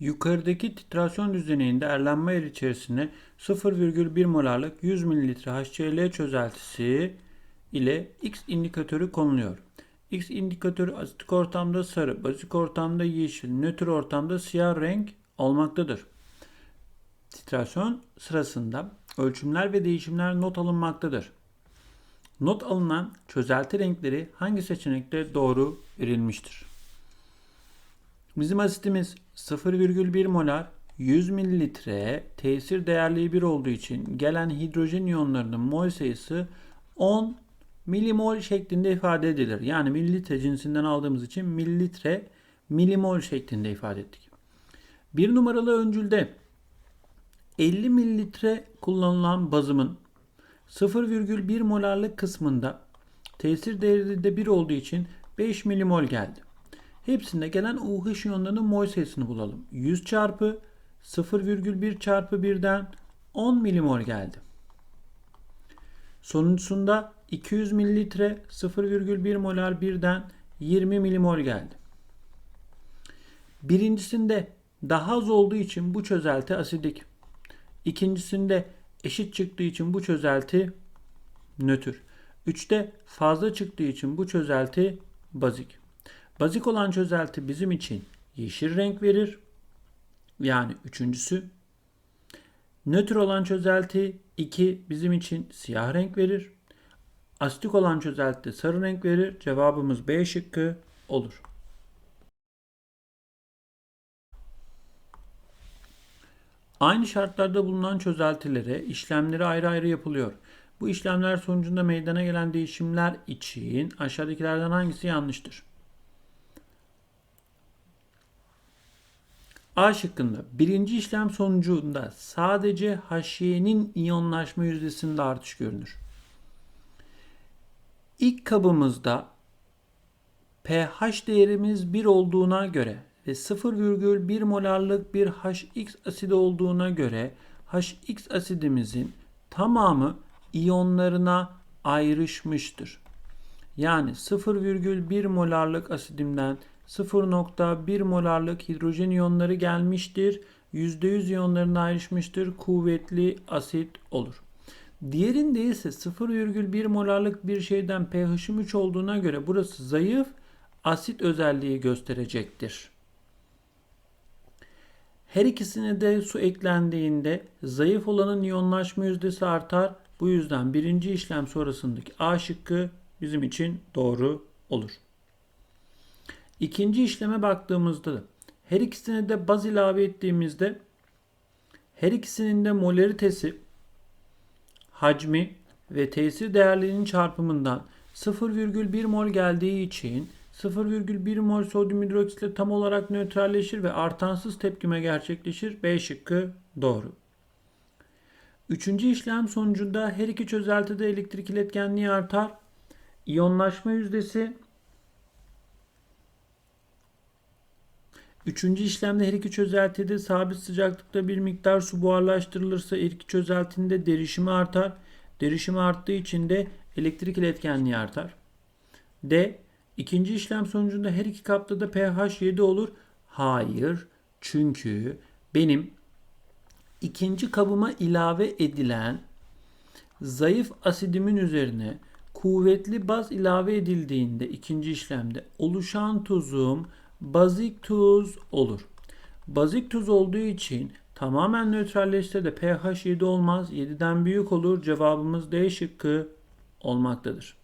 Yukarıdaki titrasyon düzeninde erlenme yer içerisine 0,1 molarlık 100 ml HCl çözeltisi ile X indikatörü konuluyor. X indikatörü asitik ortamda sarı, bazik ortamda yeşil, nötr ortamda siyah renk olmaktadır. Titrasyon sırasında ölçümler ve değişimler not alınmaktadır. Not alınan çözelti renkleri hangi seçenekte doğru verilmiştir? Bizim asitimiz 0,1 molar 100 mililitre tesir değerliği 1 olduğu için gelen hidrojen iyonlarının mol sayısı 10 milimol şeklinde ifade edilir. Yani mililitre cinsinden aldığımız için mililitre milimol şeklinde ifade ettik. Bir numaralı öncülde 50 mililitre kullanılan bazımın 0,1 molarlık kısmında tesir değeri de 1 olduğu için 5 milimol geldi. Hepsinde gelen OH iyonlarının mol sayısını bulalım. 100 çarpı 0,1 çarpı 1'den 10 milimol geldi. Sonuncusunda 200 mililitre 0,1 molar 1'den 20 milimol geldi. Birincisinde daha az olduğu için bu çözelti asidik. İkincisinde eşit çıktığı için bu çözelti nötr. Üçte fazla çıktığı için bu çözelti bazik. Bazik olan çözelti bizim için yeşil renk verir. Yani üçüncüsü. Nötr olan çözelti 2 bizim için siyah renk verir. Asitik olan çözelti sarı renk verir. Cevabımız B şıkkı olur. Aynı şartlarda bulunan çözeltilere işlemleri ayrı ayrı yapılıyor. Bu işlemler sonucunda meydana gelen değişimler için aşağıdakilerden hangisi yanlıştır? A şıkkında birinci işlem sonucunda sadece HY'nin iyonlaşma yüzdesinde artış görünür. İlk kabımızda pH değerimiz 1 olduğuna göre ve 0,1 molarlık bir HX asidi olduğuna göre HX asidimizin tamamı iyonlarına ayrışmıştır. Yani 0,1 molarlık asidimden 0.1 molarlık hidrojen iyonları gelmiştir. %100 iyonlarına ayrışmıştır. Kuvvetli asit olur. Diğerinde ise 0,1 molarlık bir şeyden pH'im 3 olduğuna göre burası zayıf asit özelliği gösterecektir. Her ikisine de su eklendiğinde zayıf olanın iyonlaşma yüzdesi artar. Bu yüzden birinci işlem sonrasındaki A şıkkı bizim için doğru olur. İkinci işleme baktığımızda da her ikisine de baz ilave ettiğimizde her ikisinin de molaritesi, hacmi ve tesir değerlerinin çarpımından 0,1 mol geldiği için 0,1 mol sodyum hidroksitle tam olarak nötralleşir ve artansız tepkime gerçekleşir. B şıkkı doğru. Üçüncü işlem sonucunda her iki çözeltide elektrik iletkenliği artar. İyonlaşma yüzdesi Üçüncü işlemde her iki çözeltide sabit sıcaklıkta bir miktar su buharlaştırılırsa her iki çözeltinde derişimi artar. Derişimi arttığı için de elektrik iletkenliği artar. D. İkinci işlem sonucunda her iki kapta da pH 7 olur. Hayır. Çünkü benim ikinci kabıma ilave edilen zayıf asidimin üzerine kuvvetli baz ilave edildiğinde ikinci işlemde oluşan tuzum bazik tuz olur. Bazik tuz olduğu için tamamen nötralleşse de pH 7 olmaz. 7'den büyük olur. Cevabımız D şıkkı olmaktadır.